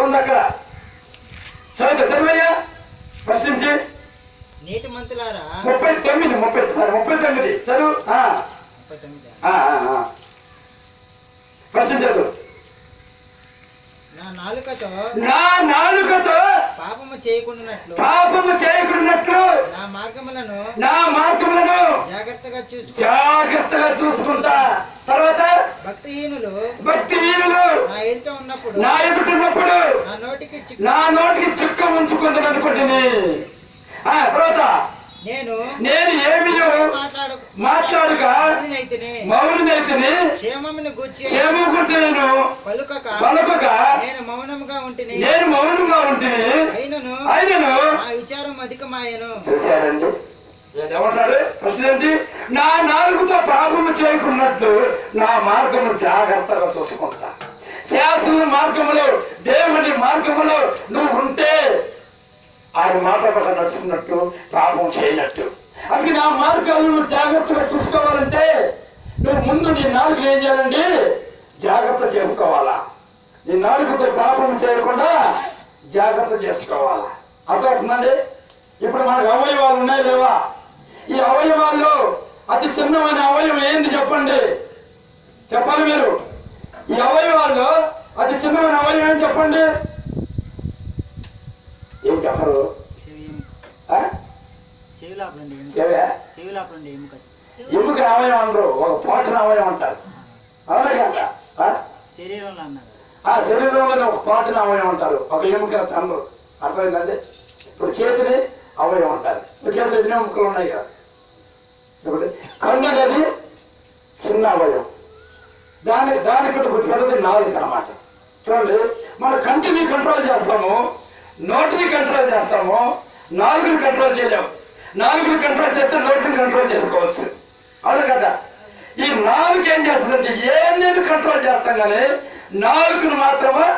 ఏముంది అక్కడ? చదువు చదివయ్యా. ఫస్ట్ నుంచి. నేటి మంతులారా? ముప్పై తొమ్మిది ముప్పై సార్ ముప్పై తొమ్మిది. చదువు. చదువు. నా నాలుకతో నా నాలుకతో పాపము చేయకుండానట్లు. పాపము చేయకున్నట్లు నా మార్గములను నా మార్గములను జాగ్రత్తగా చూసుకో. జాగ్రత్తగా చూసుకుంటా. తర్వాత భక్తిహీనులు భక్తిహీనులు నా ఎదుట ఉన్నప్పుడు నా ఎదుటిన్నప్పుడు నా నోటికి చిక్కు ఉంచుకుందని అనుకుంటుంది. ఆ తర్వాత నేను నేను ఏమి మాట్లాడు మాట్లాడుక. మౌనమైతిని క్షేమమును గూర్చి క్షేమం గుర్తు నేను పలుకక పలుకక నేను మౌనముగా ఉంటిని. నేను మౌనంగా ఉంటుంది అయినను విచారం అధికమాయను. చూశారండి? ఏమంటాడు నా నాలుగుతో పాపము చేయకున్నట్లు నా మార్గము జాగ్రత్తగా చూసుకుంటా. శాసన మార్గములో దేవుని ఆయన మాట పక్క నడుచుకున్నట్టు పాపం చేయనట్టు. అందుకే నా మార్గాలను జాగ్రత్తగా చూసుకోవాలంటే నువ్వు ముందు నీ నాలుగు ఏం చేయాలండి? జాగ్రత్త చేసుకోవాలా? నీ నాలుగుతో పాపం చేయకుండా జాగ్రత్త చేసుకోవాలా? అర్థమవుతుందండి? ఇప్పుడు మనకు అవయవాలు ఉన్నాయి లేవా? ఈ అవయవాల్లో అతి చిన్నమైన అవయవం ఏంది చెప్పండి? చెప్పాలి మీరు. ఈ అవయవాల్లో అతి చిన్నమైన అవయవం ఏం చెప్పండి? ఏం చెప్పరు? ఎముక అవయవం అనరు? ఒక పోటన అవయవం అంటారు. అవునా కదా? ఆ? శరీరంలో అన్నారు. ఆ శరీరంలో ఒక పాటన అవయవం అంటారు. ఒక ఎముక అనరు అర్థమైందండి? ఇప్పుడు చేతిని అవయవం అంటారు. ఇప్పుడు చేతిలో ఎన్ని ఎముకలు ఉన్నాయి కదా? ఇప్పుడు కన్ను అనేది చిన్న అవయవం. దాని దానికంటే పెద్దది నాలుగు అన్నమాట. చూడండి. మన కంటిని కంట్రోల్ చేస్తాము నోటిని కంట్రోల్ చేస్తాము నాలుగుని కంట్రోల్ చేయలేము. నాలుగుని కంట్రోల్ చేస్తే నోటిని కంట్రోల్ చేసుకోవచ్చు. అవును కదా? ఈ నాలుగు ఏం చేస్తుందంటే ఏమేమి కంట్రోల్ చేస్తాం కానీ నాలుగును మాత్రమే